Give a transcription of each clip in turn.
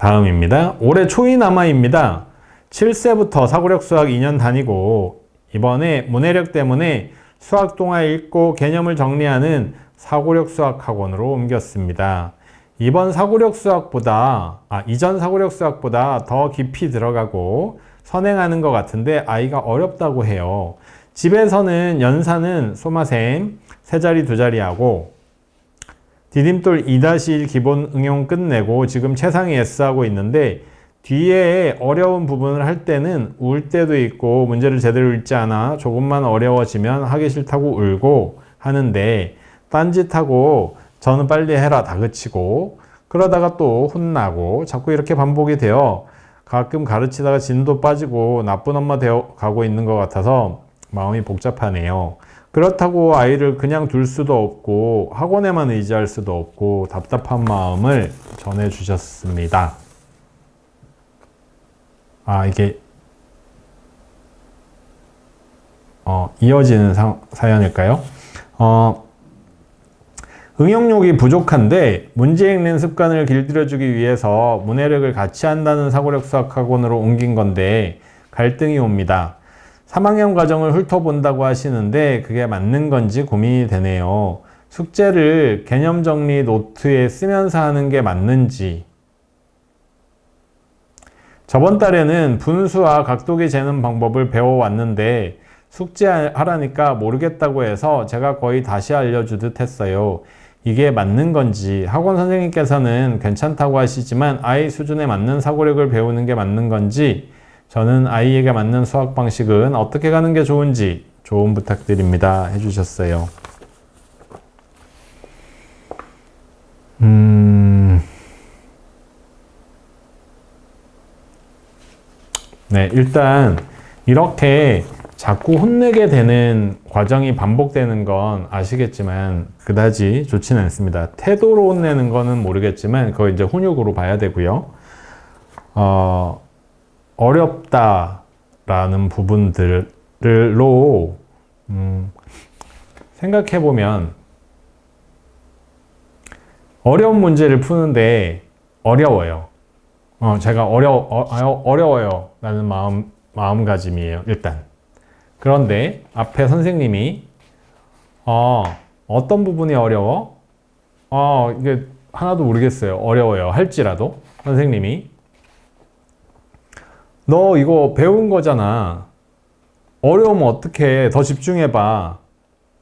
다음입니다. 올해 초이남아입니다. 7세부터 사고력 수학 2년 다니고 이번에 문해력 때문에 수학 동화 읽고 개념을 정리하는 사고력 수학 학원으로 옮겼습니다. 이번 사고력 수학보다 아 이전 사고력 수학보다 더 깊이 들어가고 선행하는 것 같은데 아이가 어렵다고 해요. 집에서는 연산은 소마셈 세 자리 두 자리 하고 디딤돌 2-1 기본 응용 끝내고 지금 최상위 S 하고 있는데 뒤에 어려운 부분을 할 때는 울 때도 있고 문제를 제대로 읽지 않아 조금만 어려워지면 하기 싫다고 울고 하는데 딴짓하고 저는 빨리 해라 다그치고 그러다가 또 혼나고 자꾸 이렇게 반복이 되어 가끔 가르치다가 진도 빠지고 나쁜 엄마 되어 가고 있는 것 같아서 마음이 복잡하네요. 그렇다고 아이를 그냥 둘 수도 없고 학원에만 의지할 수도 없고 답답한 마음을 전해 주셨습니다. 아, 이게 어, 이어지는 사, 사연일까요? 어, 응용력이 부족한데 문제 읽는 습관을 길들여주기 위해서 문해력을 같이 한다는 사고력 수학학원으로 옮긴 건데 갈등이 옵니다. 3학년 과정을 훑어본다고 하시는데 그게 맞는 건지 고민이 되네요. 숙제를 개념 정리 노트에 쓰면서 하는 게 맞는지 저번 달에는 분수와 각도기 재는 방법을 배워왔는데 숙제하라니까 모르겠다고 해서 제가 거의 다시 알려주듯 했어요. 이게 맞는 건지 학원 선생님께서는 괜찮다고 하시지만 아이 수준에 맞는 사고력을 배우는 게 맞는 건지 저는 아이에게 맞는 수학 방식은 어떻게 가는 게 좋은지 조언 부탁드립니다. 해주셨어요. 음. 네, 일단 이렇게 자꾸 혼내게 되는 과정이 반복되는 건 아시겠지만 그다지 좋지는 않습니다. 태도로 혼내는 거는 모르겠지만 그거 이제 훈육으로 봐야 되고요. 어, 어렵다라는 부분들로 음, 생각해 보면 어려운 문제를 푸는데 어려워요. 어, 제가 어려, 어, 어려워요. 라는 마음, 마음가짐이에요. 일단. 그런데 앞에 선생님이, 어, 어떤 부분이 어려워? 어, 이게 하나도 모르겠어요. 어려워요. 할지라도. 선생님이. 너 이거 배운 거잖아. 어려우면 어떻게 더 집중해봐.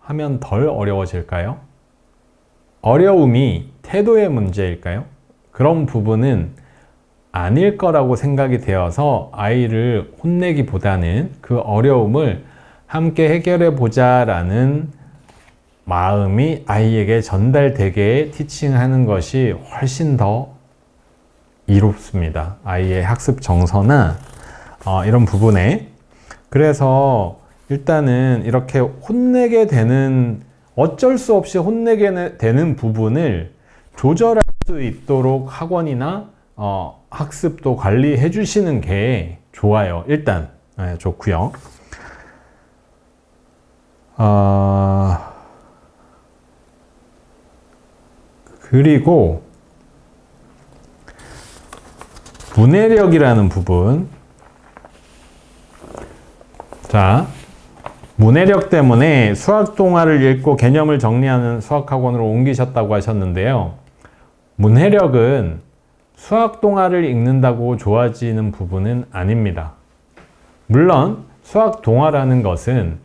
하면 덜 어려워질까요? 어려움이 태도의 문제일까요? 그런 부분은 아닐 거라고 생각이 되어서 아이를 혼내기보다는 그 어려움을 함께 해결해 보자라는 마음이 아이에게 전달되게 티칭하는 것이 훨씬 더 이롭습니다. 아이의 학습 정서나 어, 이런 부분에 그래서 일단은 이렇게 혼내게 되는 어쩔 수 없이 혼내게 되는 부분을 조절할 수 있도록 학원이나 어, 학습도 관리해 주시는 게 좋아요. 일단 네, 좋고요. 어, 그리고 문해력이라는 부분. 자, 문해력 때문에 수학 동화를 읽고 개념을 정리하는 수학학원으로 옮기셨다고 하셨는데요. 문해력은 수학 동화를 읽는다고 좋아지는 부분은 아닙니다. 물론 수학 동화라는 것은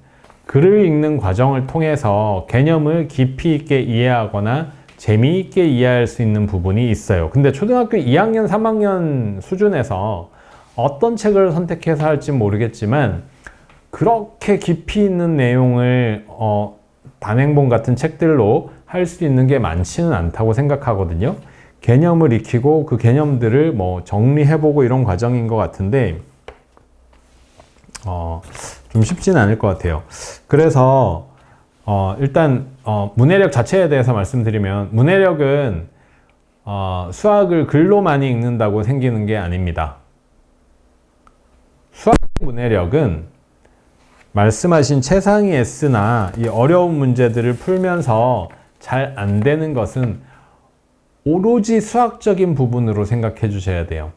글을 읽는 과정을 통해서 개념을 깊이 있게 이해하거나 재미있게 이해할 수 있는 부분이 있어요. 근데 초등학교 2학년, 3학년 수준에서 어떤 책을 선택해서 할지 모르겠지만 그렇게 깊이 있는 내용을 어, 단행본 같은 책들로 할 수 있는 게 많지는 않다고 생각하거든요. 개념을 익히고 그 개념들을 뭐 정리해보고 이런 과정인 것 같은데 어, 좀 쉽지는 않을 것 같아요. 그래서 어, 일단 어, 문해력 자체에 대해서 말씀드리면 문해력은 어, 수학을 글로 많이 읽는다고 생기는 게 아닙니다. 수학 문해력은 말씀하신 최상위 S나 이 어려운 문제들을 풀면서 잘 안 되는 것은 오로지 수학적인 부분으로 생각해 주셔야 돼요.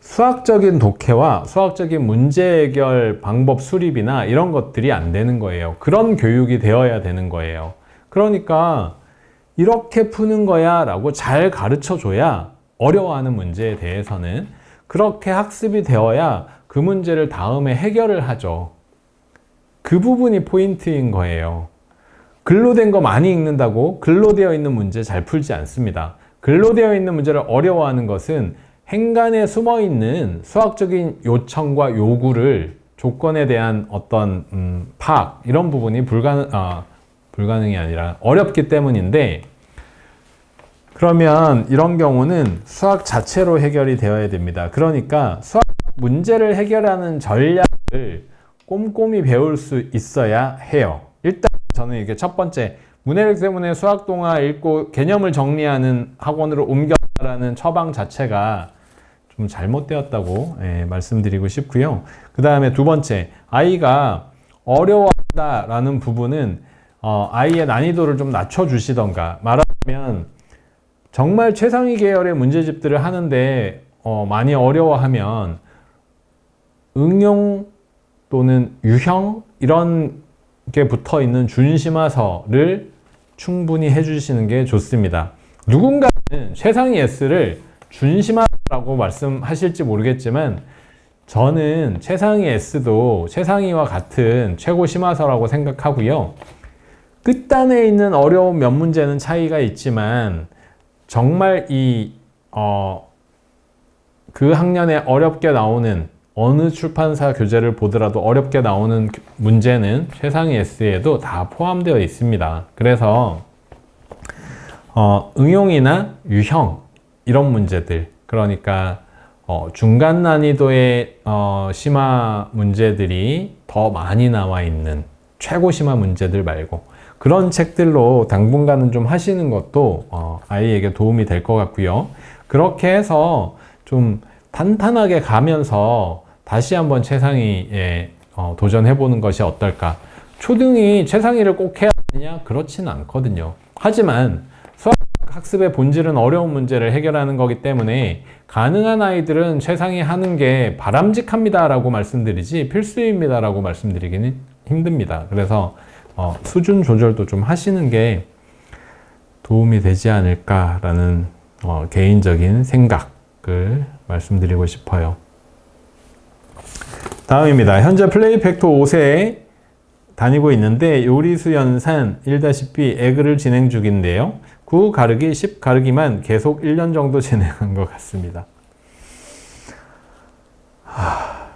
수학적인 독해와 수학적인 문제 해결 방법 수립이나 이런 것들이 안 되는 거예요. 그런 교육이 되어야 되는 거예요. 그러니까 이렇게 푸는 거야 라고 잘 가르쳐 줘야 어려워하는 문제에 대해서는 그렇게 학습이 되어야 그 문제를 다음에 해결을 하죠. 그 부분이 포인트인 거예요. 글로 된 거 많이 읽는다고 글로 되어 있는 문제 잘 풀지 않습니다. 글로 되어 있는 문제를 어려워하는 것은 행간에 숨어 있는 수학적인 요청과 요구를 조건에 대한 어떤 음, 파악 이런 부분이 불가능 아, 불가능이 아니라 어렵기 때문인데 그러면 이런 경우는 수학 자체로 해결이 되어야 됩니다. 그러니까 수학 문제를 해결하는 전략을 꼼꼼히 배울 수 있어야 해요. 일단 저는 이게 첫 번째 문해력 때문에 수학 동화 읽고 개념을 정리하는 학원으로 옮겨라는 처방 자체가 좀 잘못되었다고 예, 말씀드리고 싶고요. 그 다음에 두 번째 아이가 어려워한다라는 부분은 어, 아이의 난이도를 좀 낮춰주시던가 말하면 정말 최상위 계열의 문제집들을 하는데 어, 많이 어려워하면 응용 또는 유형 이런 게 붙어 있는 준심화서를 충분히 해주시는 게 좋습니다. 누군가는 최상위 S를 준심화라고 말씀하실지 모르겠지만 저는 최상위 S도 최상위와 같은 최고 심화서라고 생각하고요. 끝단에 있는 어려운 몇 문제는 차이가 있지만 정말 이, 어, 그 학년에 어렵게 나오는 어느 출판사 교재를 보더라도 어렵게 나오는 문제는 최상위 S에도 다 포함되어 있습니다. 그래서 어, 응용이나 유형 이런 문제들 그러니까 어, 중간 난이도의 어, 심화 문제들이 더 많이 나와 있는 최고 심화 문제들 말고 그런 책들로 당분간은 좀 하시는 것도 어, 아이에게 도움이 될 것 같고요. 그렇게 해서 좀 탄탄하게 가면서 다시 한번 최상위에 어, 도전해 보는 것이 어떨까? 초등이 최상위를 꼭 해야 하느냐? 그렇지는 않거든요. 하지만 수학 학습의 본질은 어려운 문제를 해결하는 거기 때문에 가능한 아이들은 최상위 하는 게 바람직합니다라고 말씀드리지 필수입니다라고 말씀드리기는 힘듭니다. 그래서 어, 수준 조절도 좀 하시는 게 도움이 되지 않을까라는 어, 개인적인 생각을 말씀드리고 싶어요. 다음입니다. 현재 플레이 팩토 5세에 다니고 있는데 요리수 연산 1-B 에그를 진행 중인데요. 9 가르기, 10 가르기만 계속 1년 정도 진행한 것 같습니다. 하,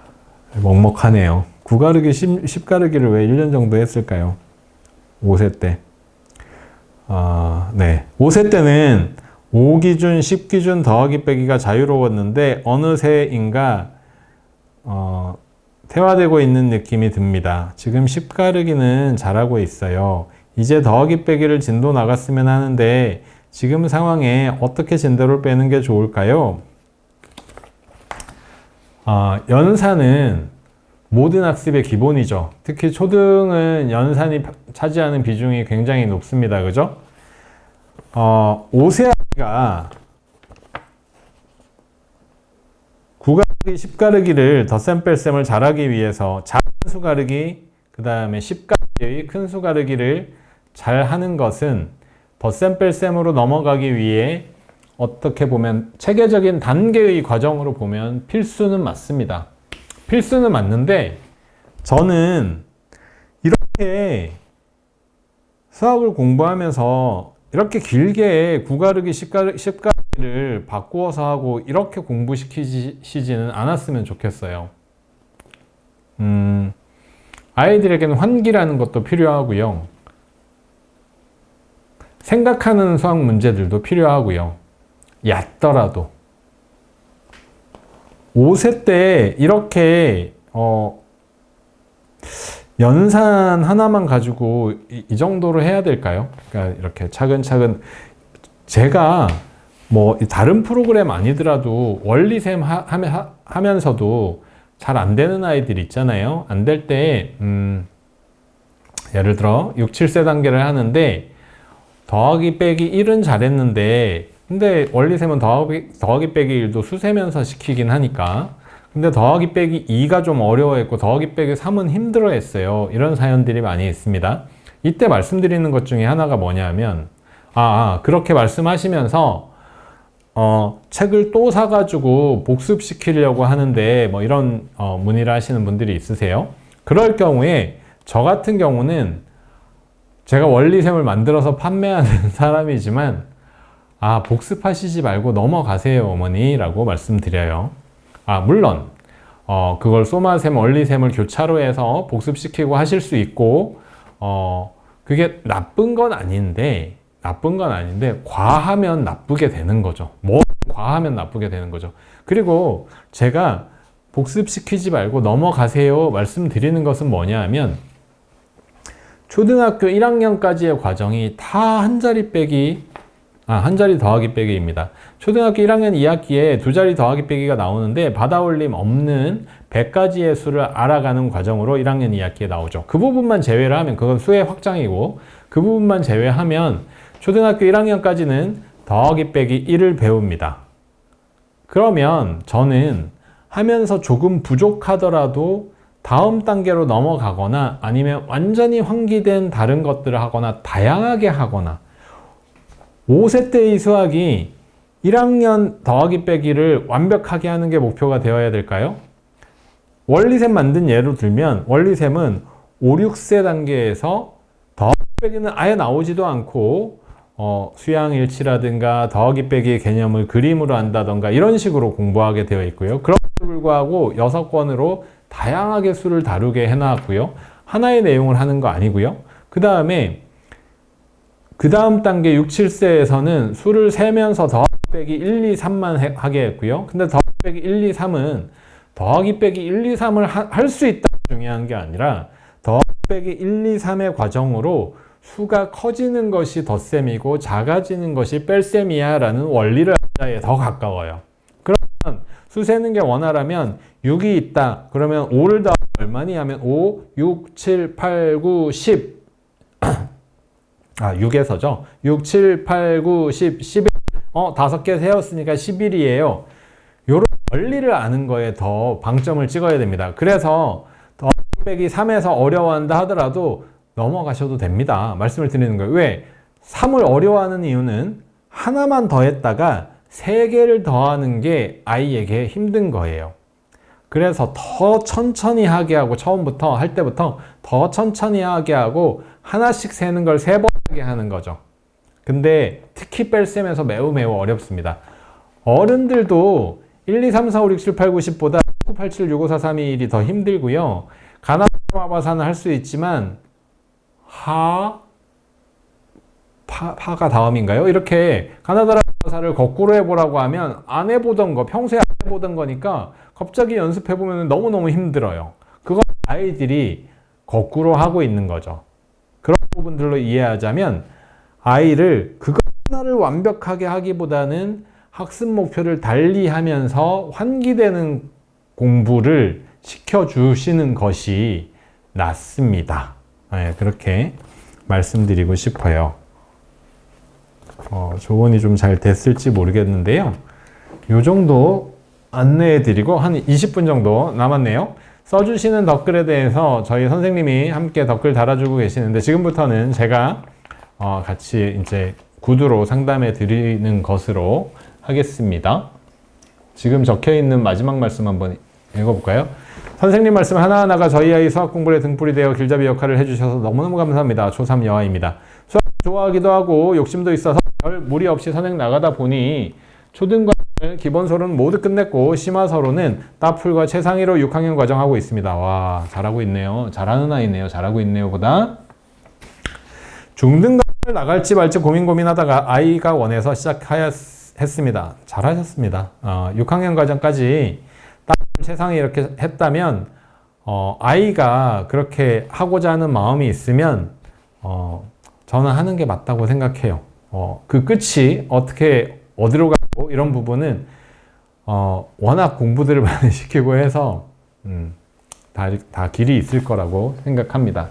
먹먹하네요. 9 가르기, 10, 10 가르기를 왜 1년 정도 했을까요? 5세 때. 아, 네. 5세 때는 5 기준, 10 기준 더하기 빼기가 자유로웠는데 어느 세인가 어, 퇴화되고 있는 느낌이 듭니다. 지금 10 가르기는 잘하고 있어요. 이제 더하기 빼기를 진도 나갔으면 하는데 지금 상황에 어떻게 진도를 빼는 게 좋을까요? 아, 연산은 모든 학습의 기본이죠. 특히 초등은 연산이 차지하는 비중이 굉장히 높습니다. 그죠? 어, 5세 아이가 9가르기, 10가르기를 덧셈 뺄셈을 잘하기 위해서 작은 수 가르기, 그 다음에 10가르기의 큰 수 가르기를 잘 하는 것은 덧셈 뺄셈으로 넘어가기 위해 어떻게 보면 체계적인 단계의 과정으로 보면 필수는 맞습니다. 필수는 맞는데 저는 이렇게 수학을 공부하면서 이렇게 길게 9가르기, 10가르기, 10가르기 를 바꾸어서 하고 이렇게 공부시키지는 않았으면 좋겠어요. 음, 아이들에게는 환기라는 것도 필요하고요. 생각하는 수학 문제들도 필요하고요. 얕더라도. 5세 때 이렇게 어 연산 하나만 가지고 이, 이, 정도로 해야 될까요? 그러니까 이렇게 차근차근 제가 뭐 다른 프로그램 아니더라도 원리셈 하, 하, 하면서도 잘 안 되는 아이들 있잖아요. 안 될 때, 음, 예를 들어 6, 7세 단계를 하는데 더하기 빼기 1은 잘했는데 근데 원리셈은 더하기, 더하기 빼기 1도 수세면서 시키긴 하니까. 근데 더하기 빼기 2가 좀 어려워했고 더하기 빼기 3은 힘들어했어요. 이런 사연들이 많이 있습니다. 이때 말씀드리는 것 중에 하나가 뭐냐면 아, 아 그렇게 말씀하시면서 어, 책을 또 사가지고 복습시키려고 하는데 뭐 이런 어, 문의를 하시는 분들이 있으세요. 그럴 경우에 저 같은 경우는 제가 원리셈을 만들어서 판매하는 사람이지만 아 복습하시지 말고 넘어가세요 어머니 라고 말씀드려요. 아 물론 어, 그걸 소마셈 원리셈을 교차로 해서 복습시키고 하실 수 있고 어, 그게 나쁜 건 아닌데 나쁜 건 아닌데 과하면 나쁘게 되는 거죠. 뭐 과하면 나쁘게 되는 거죠. 그리고 제가 복습시키지 말고 넘어가세요 말씀드리는 것은 뭐냐 하면 초등학교 1학년까지의 과정이 다 한 자리 빼기 아, 한 자리 더하기 빼기입니다. 초등학교 1학년 2학기에 두 자리 더하기 빼기가 나오는데 받아올림 없는 100가지의 수를 알아가는 과정으로 1학년 2학기에 나오죠. 그 부분만 제외를 하면 그건 수의 확장이고 그 부분만 제외하면 초등학교 1학년까지는 더하기 빼기 1을 배웁니다. 그러면 저는 하면서 조금 부족하더라도 다음 단계로 넘어가거나 아니면 완전히 환기된 다른 것들을 하거나 다양하게 하거나 5세 때의 수학이 1학년 더하기 빼기를 완벽하게 하는 게 목표가 되어야 될까요? 원리셈 만든 예로 들면 원리셈은 5, 6세 단계에서 더하기 빼기는 아예 나오지도 않고 어, 수양일치라든가 더하기 빼기 개념을 그림으로 한다던가 이런 식으로 공부하게 되어 있고요. 그럼에도 불구하고 6권으로 다양하게 수를 다루게 해놨고요. 하나의 내용을 하는 거 아니고요. 그 다음에 그 다음 단계 6, 7세에서는 수를 세면서 더하기 빼기 1, 2, 3만 하게 했고요. 근데 더하기 빼기 1, 2, 3은 더하기 빼기 1, 2, 3을 할 수 있다 중요한 게 아니라 더하기 빼기 1, 2, 3의 과정으로 수가 커지는 것이 덧셈이고 작아지는 것이 뺄셈이야 라는 원리를 자에 더 가까워요. 그러면 수 세는 게 원하라면 6이 있다. 그러면 5를 더하면 얼마니 하면 5, 6, 7, 8, 9, 10. 아, 6에서죠. 6, 7, 8, 9, 10, 11. 어, 다섯 개 세웠으니까 11이에요. 요런 원리를 아는 거에 더 방점을 찍어야 됩니다. 그래서 더 빼기 3에서 어려워한다 하더라도 넘어가셔도 됩니다. 말씀을 드리는 거예요. 왜? 3을 어려워하는 이유는 하나만 더했다가 3개를 더하는 게 아이에게 힘든 거예요. 그래서 더 천천히 하게 하고 처음부터 할 때부터 더 천천히 하게 하고 하나씩 세는 걸 세 번 하게 하는 거죠. 근데 특히 뺄셈에서 매우 매우 어렵습니다. 어른들도 1, 2, 3, 4, 5, 6, 7, 8, 9, 10보다 9, 8, 7, 6, 5, 4, 3, 2, 1이 더 힘들고요. 가나마바사는 할수 있지만 하, 파, 파가 다음인가요? 이렇게 가나다라사를 거꾸로 해보라고 하면 안 해보던 거, 평소에 안 해보던 거니까 갑자기 연습해보면 너무너무 힘들어요. 그건 아이들이 거꾸로 하고 있는 거죠. 그런 부분들로 이해하자면 아이를 그거 하나를 완벽하게 하기보다는 학습 목표를 달리 하면서 환기되는 공부를 시켜주시는 것이 낫습니다. 네, 그렇게 말씀드리고 싶어요. 어, 조언이 좀 잘 됐을지 모르겠는데요. 요 정도 안내해 드리고 한 20분 정도 남았네요. 써주시는 댓글에 대해서 저희 선생님이 함께 댓글 달아주고 계시는데 지금부터는 제가 어, 같이 이제 구두로 상담해 드리는 것으로 하겠습니다. 지금 적혀 있는 마지막 말씀 한번 읽어볼까요? 선생님 말씀 하나하나가 저희 아이 수학 공부에 등불이 되어 길잡이 역할을 해주셔서 너무너무 감사합니다. 초3 여아입니다. 수학 좋아하기도 하고 욕심도 있어서 별 무리 없이 선행 나가다 보니 초등과정을 기본서로는 모두 끝냈고 심화서로는 따풀과 최상위로 6학년 과정하고 있습니다. 와 잘하고 있네요. 잘하는 아이네요. 잘하고 있네요. 보다 중등과정을 나갈지 말지 고민 고민하다가 아이가 원해서 시작하였습니다. 잘하셨습니다. 어, 6학년 과정까지 세상에 이렇게 했다면 어, 아이가 그렇게 하고자 하는 마음이 있으면 어, 저는 하는 게 맞다고 생각해요. 어, 그 끝이 어떻게 어디로 가고 이런 부분은 어, 워낙 공부들을 많이 시키고 해서 음, 다, 다 길이 있을 거라고 생각합니다.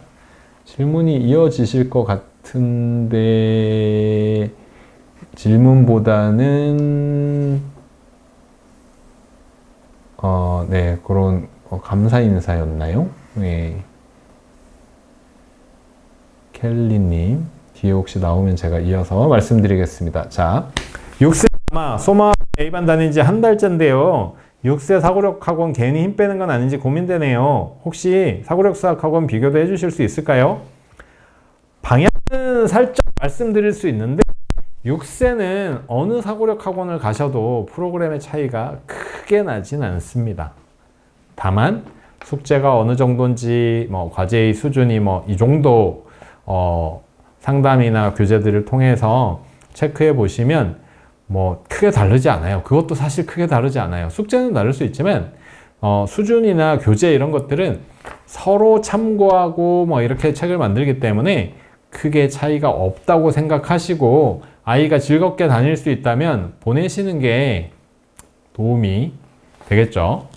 질문이 이어지실 것 같은데 질문보다는 어, 네 그런 어, 감사 인사였나요? 네. 켈리님 뒤에 혹시 나오면 제가 이어서 말씀드리겠습니다. 자, 6세 아마 소마 A반 다닌 지 한 달째인데요. 6세 사고력 학원 괜히 힘 빼는 건 아닌지 고민되네요. 혹시 사고력 수학 학원 비교도 해주실 수 있을까요? 방향은 살짝 말씀드릴 수 있는데 6세는 어느 사고력 학원을 가셔도 프로그램의 차이가 크게 나진 않습니다. 다만 숙제가 어느 정도인지 뭐 과제의 수준이 뭐 이 정도 어, 상담이나 교재들을 통해서 체크해 보시면 뭐 크게 다르지 않아요. 그것도 사실 크게 다르지 않아요. 숙제는 다를 수 있지만 어, 수준이나 교재 이런 것들은 서로 참고하고 뭐 이렇게 책을 만들기 때문에 크게 차이가 없다고 생각하시고 아이가 즐겁게 다닐 수 있다면 보내시는 게 도움이 되겠죠.